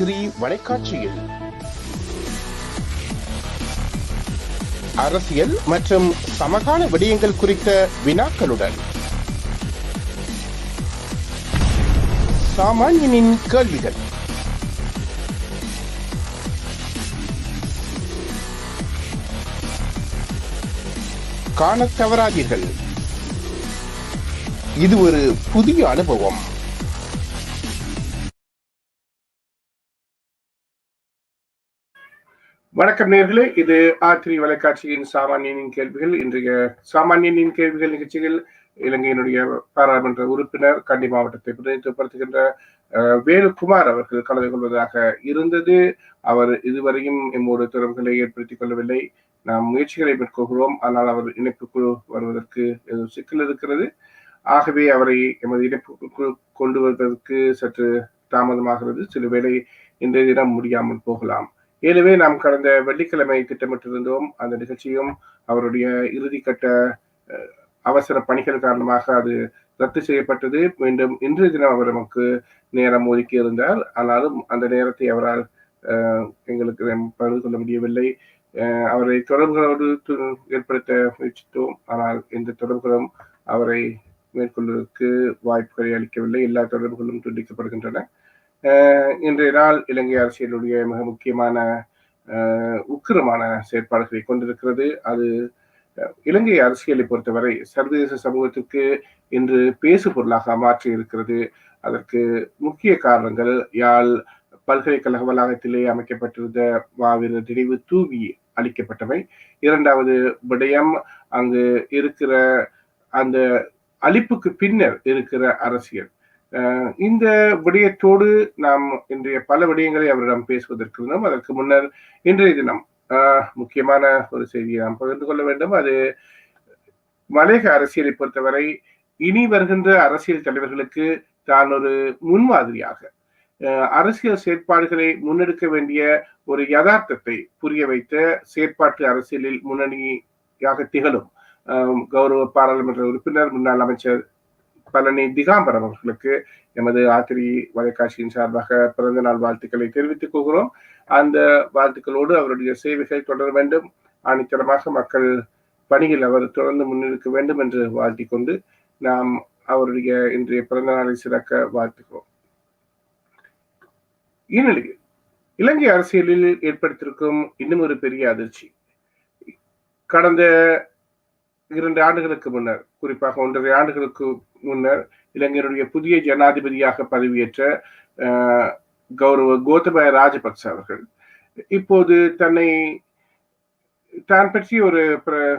Three வலைக்காட்சியில். அரசியல் மற்றும் சமகால விடயங்கள் குறித்த வினாக்களுடன். சாமானியனின் கேள்விகள். காணத் தவறாதீர்கள். இது ஒரு புதிய அனுபவம். வணக்கம் நேர்களே இது ஆத்ரி வலைக்காட்சியின் சாமானியனின் கேள்விகள். இன்றைய சாமானியனின் கேள்விகள் நிகழ்ச்சியில் இலங்கையினுடைய பாராளுமன்ற உறுப்பினர் கண்டி மாவட்டத்தை பிரதிநிதித்துவப்படுத்துகின்ற அஹ், வேலுக்குமார் அவர்கள் கலந்து கொள்வதாக இருந்தது. அவர் இதுவரையும் எம்மோடு தொடர்புகளை ஏற்படுத்திக் கொள்ளவில்லை. நாம் முயற்சிகளை மேற்கொள்கிறோம். ஆனால் அவர் இணைப்புக்குழு வருவதற்கு ஏதோ சிக்கல் இருக்கிறது. ஆகவே அவரை எமது இணைப்புக்குழு கொண்டு வருவதற்கு சற்று தாமதமாகிறது. சில வேளை இன்றைய தினம் முடியாமல் போகலாம். எனவே நாம் கடந்த வெள்ளிக்கிழமை திட்டமிட்டிருந்தோம். அந்த நிகழ்ச்சியும் அவருடைய இறுதிக்கட்ட அவசர பணிகள் காரணமாக அது ரத்து செய்யப்பட்டது. மீண்டும் இன்றைய தினம் அவர் நமக்கு நேரம் ஒதுக்கி இருந்தார். ஆனாலும் அந்த நேரத்தை அவரால் எங்களுக்கு பகிர்ந்து கொள்ள முடியவில்லை. அஹ், அவரை தொடர்புகளோடு து- ஏற்படுத்த முயற்சித்தோம். ஆனால் எந்த தொடர்புகளும் அவரை மேற்கொள்வதற்கு வாய்ப்புகளை அளிக்கவில்லை. எல்லா தொடர்புகளும் துண்டிக்கப்படுகின்றன. இன்றைய நாள் இலங்கை அரசியலுடைய மிக முக்கியமான உக்கிரமான செயற்பாடுகளை கொண்டிருக்கிறது. அது இலங்கை அரசியலை பொறுத்தவரை சர்வதேச சமூகத்துக்கு இன்று பேசு பொருளாக மாற்றி இருக்கிறது அதற்கு முக்கிய காரணங்கள் யாழ் பல்கலைக்கழக வளாகத்திலே அமைக்கப்பட்டிருந்த மாவீரர் நினைவு தூவி அளிக்கப்பட்டவை. இரண்டாவது விடயம் அங்கு இருக்கிற அந்த அழிப்புக்கு பின்னர் இருக்கிற அரசியல். இந்த விடயத்தோடு நாம் இன்றைய பல விடயங்களை அவரிடம் பேசுவதற்கு இருந்தோம் அதற்கு முன்னர் இன்றைய தினம் முக்கியமான ஒரு செய்தியை நாம் பகிர்ந்து கொள்ள வேண்டும். அது மலையக அரசியலை பொறுத்தவரை இனி வருகின்ற அரசியல் தலைவர்களுக்கு தான் ஒரு முன்மாதிரியாக அஹ், அரசியல் செயற்பாடுகளை முன்னெடுக்க வேண்டிய ஒரு யதார்த்தத்தை புரிய வைத்த செயற்பாட்டு அரசியலில் முன்னணியாக திகழும் கௌரவ பாராளுமன்ற உறுப்பினர் முன்னாள் அமைச்சர் பழனி திகாம்பரம் அவர்களுக்கு எமது ஆத்திரி வலைக்காட்சியின் சார்பாக பிறந்த நாள் வாழ்த்துக்களை தெரிவித்துக் கொள்கிறோம். அந்த வாழ்த்துக்களோடு அவருடைய சேவைகள் தொடர வேண்டும். ஆணித்தரமாக மக்கள் பணியில் அவர் தொடர்ந்து முன்னெடுக்க வேண்டும் என்று வாழ்த்திக் கொண்டு நாம் அவருடைய இன்றைய பிறந்த நாளை சிறக்க வாழ்த்துகிறோம். இந்நிலையில் இலங்கை அரசியலில் ஏற்படுத்தியிருக்கும் இன்னும் ஒரு பெரிய அதிர்ச்சி. கடந்த இரண்டு ஆண்டுகளுக்கு முன்னர் குறிப்பாக ஒன்றரை ஆண்டுகளுக்கு முன்னர் இலங்கையினுடைய புதிய ஜனாதிபதியாக பதவியேற்ற கௌரவ கோத்தபய ராஜபக்ச அவர்கள். இப்போது தன்னை தான் பற்றி ஒரு பிர-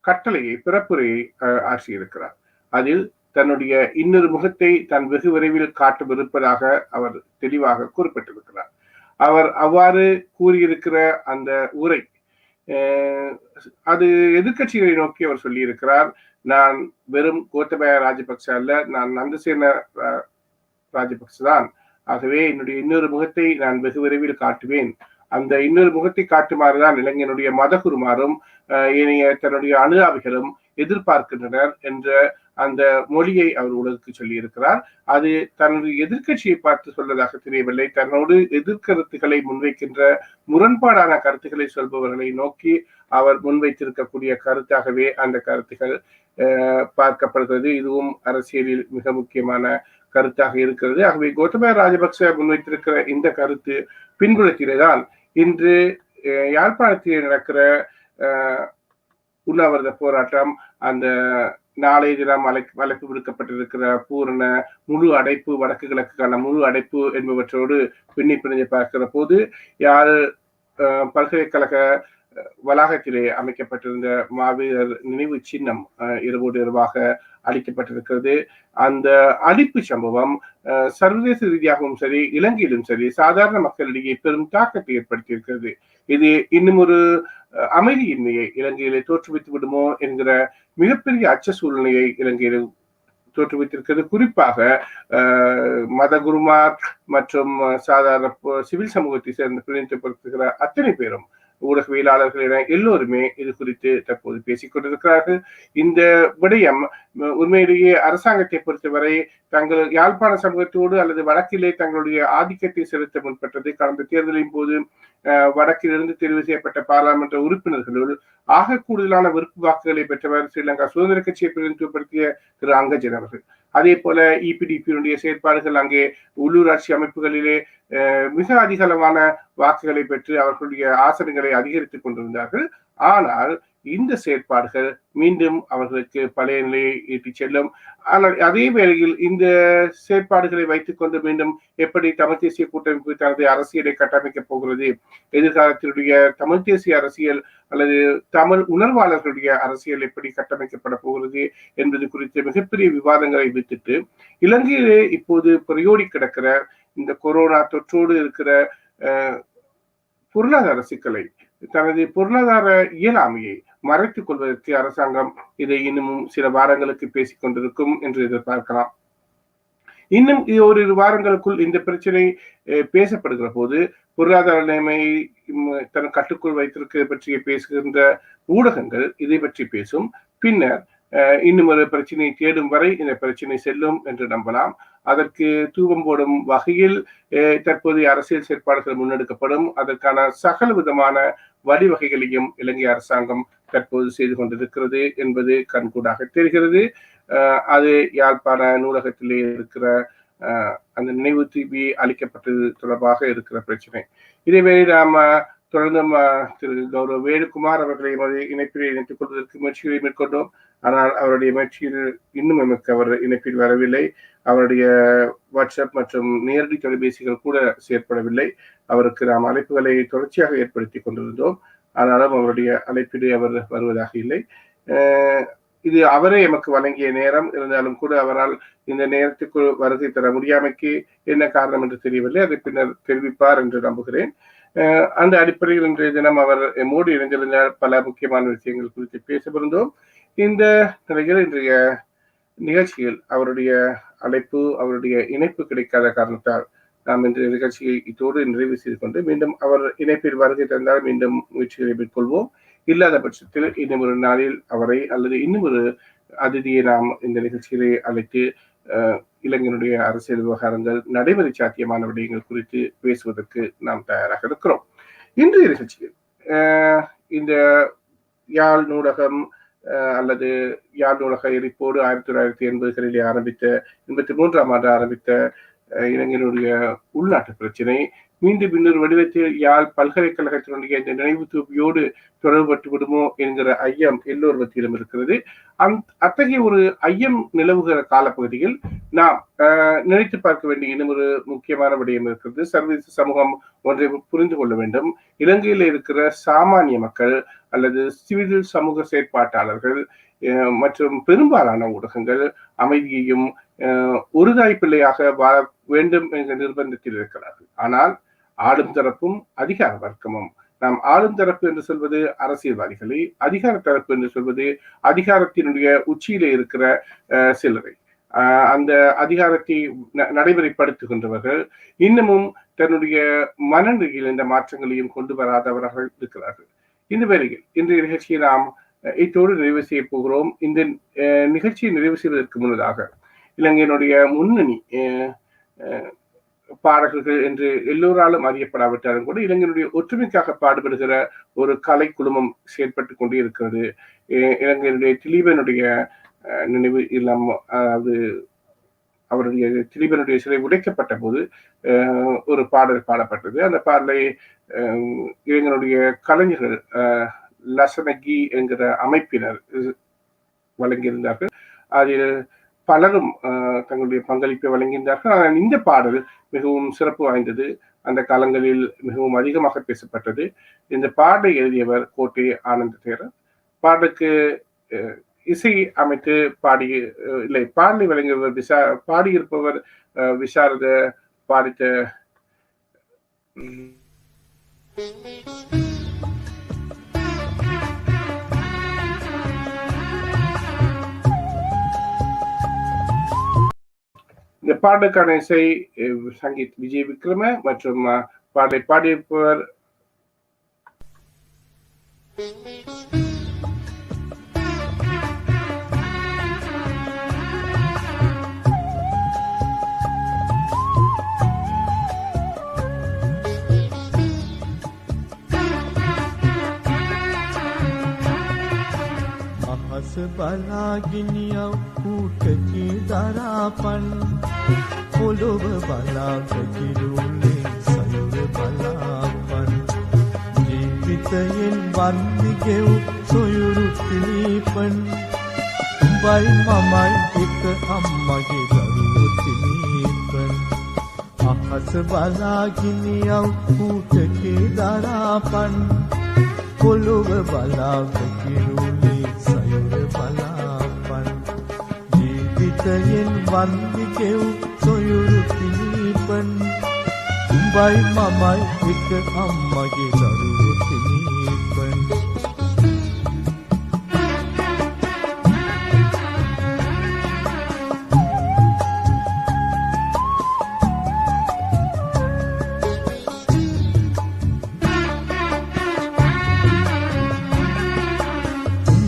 கட்டளையை பிறப்புரையை ஆற்றியிருக்கிறார். அதில் தன்னுடைய இன்னொரு முகத்தை தான் வெகு விரைவில் காட்டவிருப்பதாக அவர் தெளிவாக குறிப்பிட்டிருக்கிறார். அவர் அவ்வாறு கூறியிருக்கிற அந்த உரை அது எதிர்க்கட்சிகளை நோக்கி அவர் சொல்லியிருக்கிறார். நான் வெறும் கோத்தபய ராஜபக்ச அல்ல நான் நந்தசேன ரா- ராஜபக்ச தான். ஆகவே என்னுடைய இன்னொரு முகத்தை நான் வெகு விரைவில் காட்டுவேன். அந்த இன்னொரு முகத்தை காட்டுமாறுதான் இளைஞனுடைய மதகுருமாரும் அஹ், தன்னுடைய அனுதாபிகளும் எதிர்பார்க்கின்றனர் என்ற அந்த மொழியை அவர் உலகுக்கு சொல்லியிருக்கிறார். அது தன்னுடைய எதிர்க்கட்சியை பார்த்து சொல்வதாக தெரியவில்லை. தன்னோடு எதிர்கருத்துக்களை முன்வைக்கின்ற முரண்பாடான கருத்துக்களை சொல்பவர்களை நோக்கி அவர் முன்வைத்திருக்கக்கூடிய கருத்தாகவே அந்த கருத்துக்கள் பார்க்கப்படுகிறது. இதுவும் அரசியலில் மிக முக்கியமான கருத்தாக இருக்கிறது. ஆகவே கோத்தபய ராஜபக்ச முன்வைத்திருக்கிற இந்த கருத்து பின்புலத்திலேதான் இன்று யாழ்ப்பாணத்தில் நடக்கிற அஹ், உண்ணாவிரத போராட்டம் அந்த நாளைய தினம் அழைப்பு அழைப்பு விடுக்கப்பட்டிருக்கிற பூரண முழு அடைப்பு வடக்கு கிழக்குக்கான முழு அடைப்பு என்பவற்றோடு பின்னி பிணைஞ்சு பார்க்கிற போது யாரு பல்கலைக்கழக வளாகத்திலே அமைக்கப்பட்டிருந்த மாவீரர் நினைவு சின்னம் அஹ், இரவோடு இரவாக அளிக்கப்பட்டிருக்கிறது. அந்த அழிப்பு சம்பவம் சர்வதேச ரீதியாகவும் சரி இலங்கையிலும் சரி சாதாரண மக்களிடையே பெரும் தாக்கத்தை ஏற்படுத்தியிருக்கிறது. இது இன்னும் ஒரு அமைதியின்மையை இலங்கையிலே தோற்றுவித்து விடுமோ என்கிற மிகப்பெரிய அச்ச சூழ்நிலையை இலங்கையில் தோற்றுவித்திருக்கிறது. குறிப்பாக மதகுருமார் மற்றும் சாதாரண சிவில் சமூகத்தை சேர்ந்து பிரதிநிதிப்படுத்துகிற அத்தனை பேரும் ஊடகவியலாளர்கள் என எல்லோருமே இது குறித்து தற்போது பேசிக் கொண்டிருக்கிறார்கள். இந்த விடயம் உண்மையிலேயே அரசாங்கத்தை பொறுத்தவரை தங்கள் யாழ்ப்பாண சமூகத்தோடு அல்லது வடக்கிலே தங்களுடைய ஆதிக்கத்தை செலுத்த முன்பட்டது கடந்த தேர்தலின் போது வடக்கிலிருந்து தெரிவு செய்யப்பட்ட பாராளுமன்ற உறுப்பினர்களுள் ஆக கூடுதலான விருப்பு வாக்குகளை பெற்றவர் ஸ்ரீலங்கா சுதந்திர கட்சியை பிரதிநிதித்துவப்படுத்திய திரு அங்கஜன் அவர்கள். அதே போல இபிடிபியினுடைய செயற்பாடுகள் அங்கே உள்ளூராட்சி அமைப்புகளிலே மிக அதிகளவான வாக்குகளை பெற்று அவர்களுடைய ஆசனங்களை அதிகரித்துக் கொண்டிருந்தார்கள். ஆனால் இந்த செயற்பாடுகள் மீண்டும் அவர்களுக்கு பழைய நிலையை ஈட்டிச் செல்லும். ஆனால் அதே வேளையில் இந்த செயற்பாடுகளை வைத்துக் கொண்டு மீண்டும் எப்படி தமிழ் தேசிய கூட்டமைப்பு தனது அரசியலை கட்டமைக்கப் போகிறது? எதிர்காலத்தினுடைய தமிழ் தேசிய அரசியல் அல்லது தமிழ் உணர்வாளர்களுடைய அரசியல் எப்படி கட்டமைக்கப்பட போகிறது என்பது குறித்து மிகப்பெரிய விவாதங்களை விட்டுட்டு இலங்கையிலே இப்போது பிரயோடி கிடக்கிற இந்த கொரோனா தொற்றோடு இருக்கிற பொருளாதார சிக்கலை தனது பொருளாதார இயலாமையை மறைத்துக் கொள்வதற்கு அரசாங்கம் இதை இன்னமும் சில வாரங்களுக்கு பேசிக் கொண்டிருக்கும் என்று எதிர்பார்க்கலாம். இன்னும் ஓரிரு வாரங்களுக்குள் இந்த பிரச்சனை பேசப்படுகிற போது பொருளாதார நிலைமை தன் கட்டுக்குள் வைத்திருக்க பற்றிய பேசுகின்ற ஊடகங்கள் இதை பற்றி பேசும். பின்னர் இன்னும் ஒரு பிரச்சனையை தேடும் வரை இந்த பிரச்சனை செல்லும் என்று நம்பலாம். அதற்கு தூவம் போடும் வகையில் தற்போதைய அரசியல் செயற்பாடுகள் முன்னெடுக்கப்படும். அதற்கான சகல விதமான வழிவகைகளையும் இலங்கை அரசாங்கம் தற்போது செய்து கொண்டிருக்கிறது என்பது கண்கூடாக தெரிகிறது. அது யாழ்ப்பாண நூலகத்திலே இருக்கிற அந்த நினைவு தீபி அளிக்கப்பட்டது தொடர்பாக இருக்கிற பிரச்சனை. இதேவேளை நாம தொடர்ந்து திரு கௌரவ வேணுகுமார் அவர்களை இணைப்பில் இணைத்துக் கொள்வதற்கு முயற்சிகளை மேற்கொண்டோம். ஆனால் அவருடைய முயற்சியில் இன்னும் எமக்கு அவர் இணைப்பில் வரவில்லை. அவருடைய வாட்ஸ்அப் மற்றும் நேரடி தொலைபேசிகள் கூட செயற்படவில்லை. அவருக்கு நாம் அழைப்புகளை தொடர்ச்சியாக ஏற்படுத்தி கொண்டிருந்தோம். ஆனாலும் அவருடைய அழைப்பிலே அவர் வருவதாக இல்லை. இது அவரே எமக்கு வழங்கிய நேரம். இருந்தாலும் கூட அவரால் இந்த நேரத்துக்கு வருகை தர முடியாமைக்கு என்ன காரணம் என்று தெரியவில்லை. அதை பின்னர் தெரிவிப்பார் என்று நம்புகிறேன். அந்த அடிப்படையில் இன்றைய தினம் அவர் மோடி இணைந்திருந்த பல முக்கியமான விஷயங்கள் குறித்து பேசவிருந்தோம் இந்த நிலையில் இன்றைய நிகழ்ச்சியில் அவருடைய அழைப்பு அவருடைய இணைப்பு கிடைக்காத காரணத்தால் நாம் இந்த நிகழ்ச்சியை இதோடு நிறைவு செய்து கொண்டு மீண்டும் அவர் இணைப்பில் வருகை தந்தால் மீண்டும் முயற்சிகளை மேற்கொள்வோம். இல்லாத பட்சத்தில் இன்னும் ஒரு நாளில் அவரை அல்லது இன்னும் ஒரு அதிதியை நாம் இந்த நிகழ்ச்சியிலே அழைத்து இளைஞனுடைய அரசியல் விவகாரங்கள் நடைமுறை சாத்தியமான விடயங்கள் குறித்து பேசுவதற்கு நாம் தயாராக இருக்கிறோம். இன்றைய நிகழ்ச்சியில் இந்த யாழ் நூலகம் அல்லது யாழ் நூலக எரிப்போடு ஆயிரத்தி தொள்ளாயிரத்தி எண்பதுகளிலே ஆரம்பித்த எண்பத்தி மூன்றாம் ஆண்டு ஆரம்பித்த இளைஞனுடைய உள்நாட்டு பிரச்சனை. மீண்டும் இன்னொரு வடிவத்தில் யாழ் பல்கலைக்கழகத்தினுடைய இந்த நினைவு தூபியோடு தொடர்பட்டு விடுமோ என்கிற ஐயம் எல்லோர் மத்தியிலும் இருக்கிறது. அந் அத்தகைய ஒரு ஐயம் நிலவுகிற காலப்பகுதியில் நாம் நினைத்து பார்க்க வேண்டிய இன்னும் ஒரு முக்கியமான விடயம் இருக்கிறது. சர்வதேச சமூகம் ஒன்றை புரிந்து கொள்ள வேண்டும். இலங்கையில் இருக்கிற சாமானிய மக்கள் அல்லது சிவில் சமூக செயற்பாட்டாளர்கள் மற்றும் பெரும்பாலான ஊடகங்கள் அமைதியையும் ஒரு பிள்ளையாக வாழ வேண்டும் என்ற நிர்பந்தத்தில் இருக்கிறார்கள். ஆனால் ஆளும் தரப்பும் அதிகார வர்க்கமும். நாம் ஆளும் தரப்பு என்று சொல்வது அரசியல்வாதிகளை அதிகார தரப்பு என்று சொல்வது அதிகாரத்தினுடைய உச்சியில இருக்கிற சிலரை. அந்த அதிகாரத்தை நடைமுறைப்படுத்துகின்றவர்கள் இன்னமும் தன்னுடைய மனநிலையில் இந்த மாற்றங்களையும் கொண்டு வராதவர்கள் இருக்கிறார்கள். இந்த வேளையில் இன்றைய நிகழ்ச்சியை நாம் இத்தோடு நிறைவு செய்ய போகிறோம். இந்த நிகழ்ச்சியை நிறைவு செய்வதற்கு முன்னதாக இலங்கையினுடைய முன்னணி பாடகர்கள் என்று எல்லோராலும் அறியப்படாவிட்டாலும் கூட இளைஞனுடைய ஒற்றுமைக்காக பாடுபடுகிற ஒரு கலை குழுமம் செயல்பட்டு கொண்டே இருக்கிறது இலங்கையினுடைய திலீபனுடைய நினைவு இல்லாம அதாவது அவருடைய திலீபனுடைய சிலை உடைக்கப்பட்ட போது ஒரு பாடல் பாடப்பட்டது. அந்த பாடலை இளைஞனுடைய கலைஞர்கள் லசனகி என்கிற அமைப்பினர் வழங்கியிருந்தார்கள். அதில் பலரும் தங்களுடைய பங்களிப்பை வழங்கியிருந்தார்கள். ஆனால் இந்த பாடல் மிகவும் சிறப்பு வாய்ந்தது. அந்த காலங்களில் மிகவும் அதிகமாக பேசப்பட்டது. இந்த பாடலை எழுதியவர் கோட்டை ஆனந்த தேரர் பாடலுக்கு இசை அமைத்து பாடி இல்லை பாடி விளங்குவர் விசா பாடியிருப்பவர் விசாரத பாடித்த இந்த பாடலுக்கான இசை சங்கீத் விஜய் விக்ரம மற்றும் பாடலை பாடியிருப்பவர் බලාගිනියව් කූටකේ දරාපන්. පොළොව බලාගකිරුලේ සයුර බලාපන්. ජීවිතයෙන් වන්දිගෙව් සොයුරු තිලීපන් උඹයි මමයි එක අම්මගේ දරුවෝ තිලීපන් අහස බලාගිනියව් කූටකේ දරාපන්. පොළොව බලාගකිරුලේ ජීවිතයෙන් වන්දිගෙව් සොයුරු පිණීපන් උඹයි මමයි එක අම්මගේ දරුවෝ පිණීපන්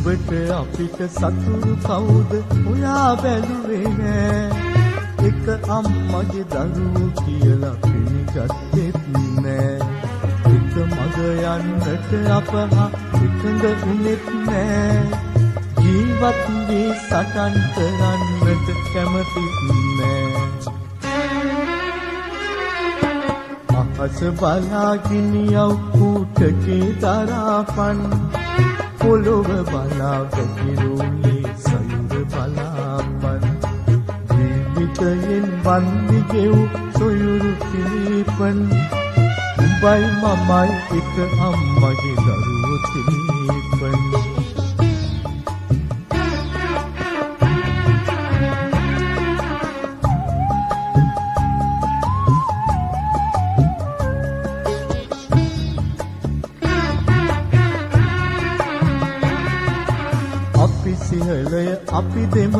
උඹට අපිට සතුරු කවුද ඔයා බැලුවේ නෑ එක අම්මගේ දරුවෝ කියලා පිළිගත්තෙත් නෑ. එක මග යන්නට අප හා එකඟ වුණෙත් නෑ. ජීවත් වී සටන් කරන්නට කැමතිත් නෑ. අහස බලාගිනියව් කූටකේ දරාපන්. පොළොව බලාගකිරුලේ ජීවිතයෙන් වන්දිගෙව් සොයුරු පිළිපන්. උඹයි මමයි එක අම්මගේ දරුවෝ තිලීපන් අපි සිහලය අපි දෙමලය අපේ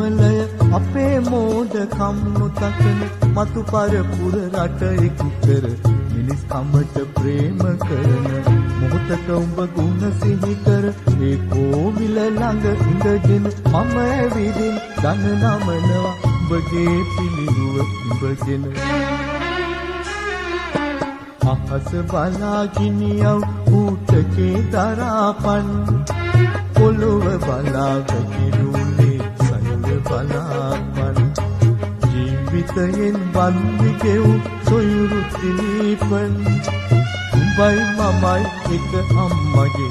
මෝඩ කම්නු තකන මතු පරපුර රට එකුකර මිනිස් කමට ප්‍රේම කරන මොහොතක උඹ ගුණ සිහි කර ඒ කෝවිල ළඟ ඉඳගෙන මම ඇවිදින් දන නමනවා උඹගේ පිළිරුව උඹගෙන. අහස බලාගිනියව් ඌටකේ දරාපන්. පොළොව බලාගකිරුලේ Vitajin bandikew soyurutini pan Mumbai mamai ek ammage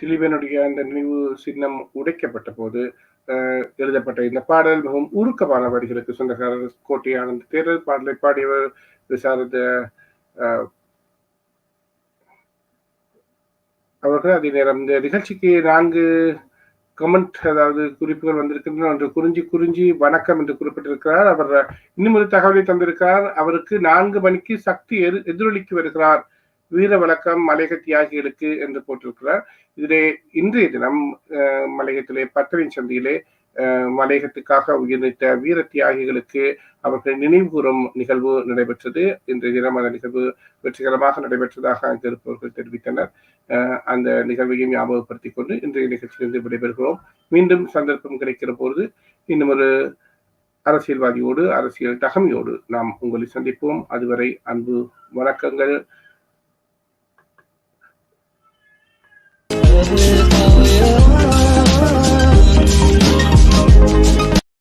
திலீபனுடைய அந்த நினைவு சின்னம் உடைக்கப்பட்ட போது எழுதப்பட்ட இந்த பாடல் மிகவும் உருக்கமான வரிகளுக்கு சொந்தக்காரர் கோட்டை ஆனந்த் தேர்தல் பாடலை பாடியவர் விசாரத அவர்கள் அதே நேரம் இந்த நிகழ்ச்சிக்கு நான்கு கமெண்ட் அதாவது குறிப்புகள் வந்திருக்கின்றன. ஒன்று குறிஞ்சி குறிஞ்சி வணக்கம் என்று குறிப்பிட்டிருக்கிறார். அவர் இன்னும் ஒரு தகவலை தந்திருக்கிறார். அவருக்கு நான்கு மணிக்கு சக்தி எதிர் எதிரொலிக்கு வருகிறார். வீர வழக்கம் மலையக தியாகிகளுக்கு என்று போட்டிருக்கிறார். இதிலே இன்றைய தினம் அஹ், மலையகத்திலே பத்தவின் சந்தையிலே மலையகத்துக்காக உயிர்நீத்த வீர தியாகிகளுக்கு அவர்கள் நினைவு கூறும் நிகழ்வு நடைபெற்றது. இன்றைய தினம் அந்த நிகழ்வு வெற்றிகரமாக நடைபெற்றதாக அங்கு இருப்பவர்கள் தெரிவித்தனர். அஹ், அந்த நிகழ்வையும் ஞாபகப்படுத்திக் கொண்டு இன்றைய நிகழ்ச்சியிலிருந்து விடைபெறுகிறோம். மீண்டும் சந்தர்ப்பம் கிடைக்கிற பொழுது இன்னும் ஒரு அரசியல்வாதியோடு அரசியல் தகமையோடு நாம் உங்களை சந்திப்போம். அதுவரை அன்பு வணக்கங்கள்.